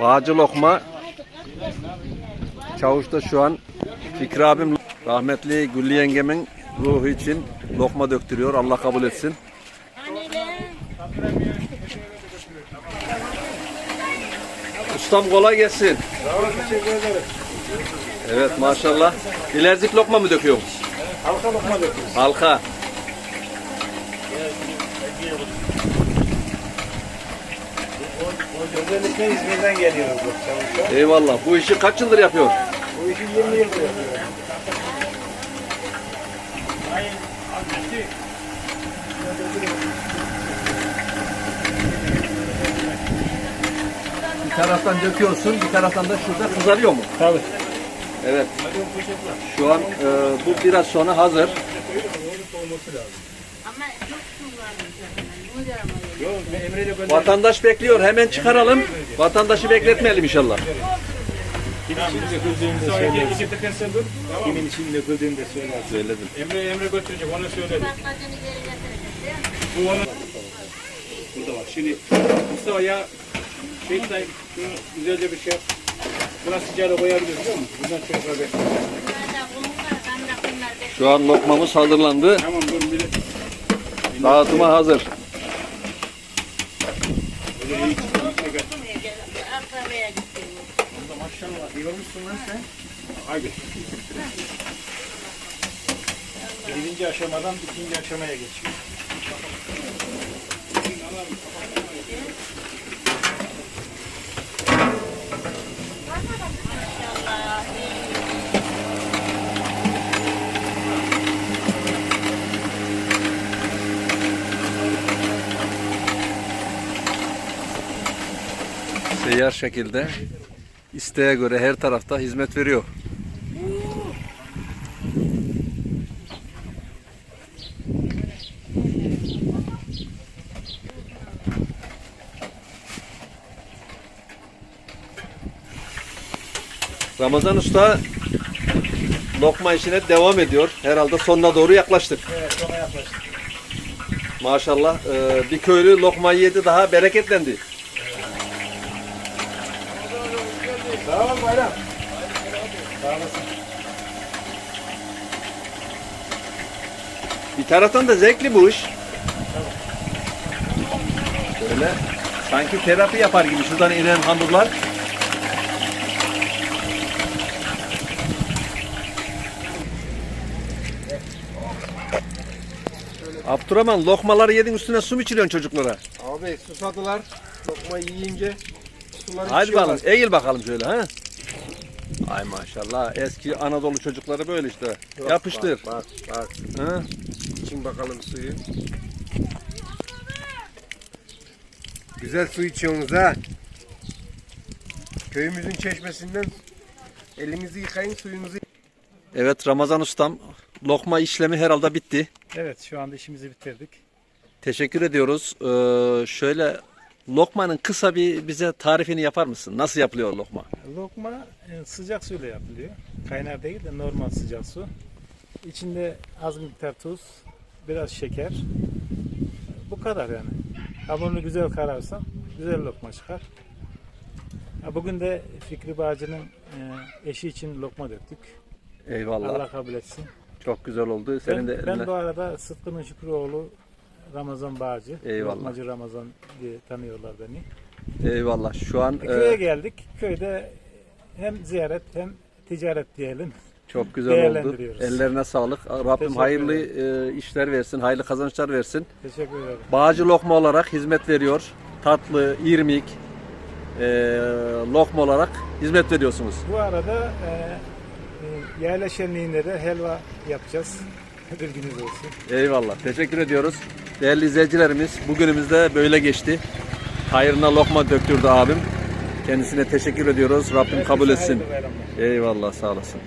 Bağcı lokma. Çavuşta şu an Fikri abim rahmetli Güllü yengemin ruhu için lokma döktürüyor. Allah kabul etsin. Ustam kolay gelsin. Evet maşallah. Bilezik lokma mı döküyorsunuz? Halka lokma döküyoruz. Halka. Özellikle İzmir'den çavuşlar. Eyvallah. Bu işi kaç yıldır yapıyor? Bu işi 20 yıldır yapıyoruz. Bir taraftan döküyorsun, bir taraftan da şurada kızarıyor mu? Tabii. Evet. Şu an e, bu biraz sonra hazır. Ama çok kullanmış. Vatandaş bekliyor. Hemen çıkaralım. Vatandaşı bekletmeyelim inşallah. Kimin için döküldüğünü de söylersin. Kimin için döküldüğünü de söylersin. Söyledim. Emre Emre götürecek ona söyledim. Değil mi? Bu onu burada var. Şimdi Mustafa ya şey say şunu güzelce bir şey yap. Buna sıcağına koyabiliriz biliyor musun? Bundan bunlar da Şu an lokmamız hazırlandı. Tamam dur bir. Dağıtıma hazır. Maşallah iyi. Birinci aşamadan ikinci aşamaya geçiyor. Seyyar şekilde isteğe göre her tarafta hizmet veriyor. Ramazan Usta lokma işine devam ediyor. Herhalde sonuna doğru yaklaştık. Evet sona yaklaştık. Maşallah e, bir köylü lokmayı yedi daha bereketlendi. Sağ ol Bayram. Sağ olasın. Bir taraftan da zevkli bu iş. Böyle sanki terapi yapar gibi şuradan inen hamurlar. Abdurrahman lokmaları yedin üstüne su mu içiriyorsun çocuklara? Abi susadılar. Lokmayı yiyince Hadi bakalım eğil bakalım şöyle ha. Ay maşallah eski Anadolu çocukları böyle işte. Yok, Yapıştır. Bak bak. bak. Ha? İçin bakalım suyu. Güzel su içiyorsunuz ha. Köyümüzün çeşmesinden elinizi yıkayın suyunuzu Evet Ramazan ustam lokma işlemi herhalde bitti. Evet şu anda işimizi bitirdik. Teşekkür ediyoruz. Ee, şöyle lokmanın kısa bir bize tarifini yapar mısın? Nasıl yapılıyor lokma? Lokma e, sıcak suyla yapılıyor. Kaynar değil de normal sıcak su. İçinde az miktar tuz, biraz şeker. Bu kadar yani. Hamurunu güzel kararsan güzel lokma çıkar. Bugün de Fikri Bağcı'nın e, eşi için lokma döktük. Eyvallah. Allah kabul etsin. Çok güzel oldu. Senin Ben, de ben bu arada Sıtkı'nın Şükrüoğlu Ramazan Bağcı. Eyvallah. Lokmacı Ramazan diye tanıyorlar beni. Eyvallah. Şu an Köye e, geldik. Köyde hem ziyaret hem ticaret diyelim. çok güzel oldu. Ellerine sağlık. Rabbim Teşekkür hayırlı e, işler versin, hayırlı kazançlar versin. Teşekkür ederim. Bağcı lokma olarak hizmet veriyor. Tatlı, irmik, e, lokma olarak hizmet veriyorsunuz. Bu arada e, e, yayla şenliğinde de helva yapacağız. Bilginiz olsun. Eyvallah. Teşekkür ediyoruz. Değerli izleyicilerimiz bugünümüz de böyle geçti. Hayrına lokma döktürdü abim. Kendisine teşekkür ediyoruz. Rabbim kabul etsin. Eyvallah sağ olasın.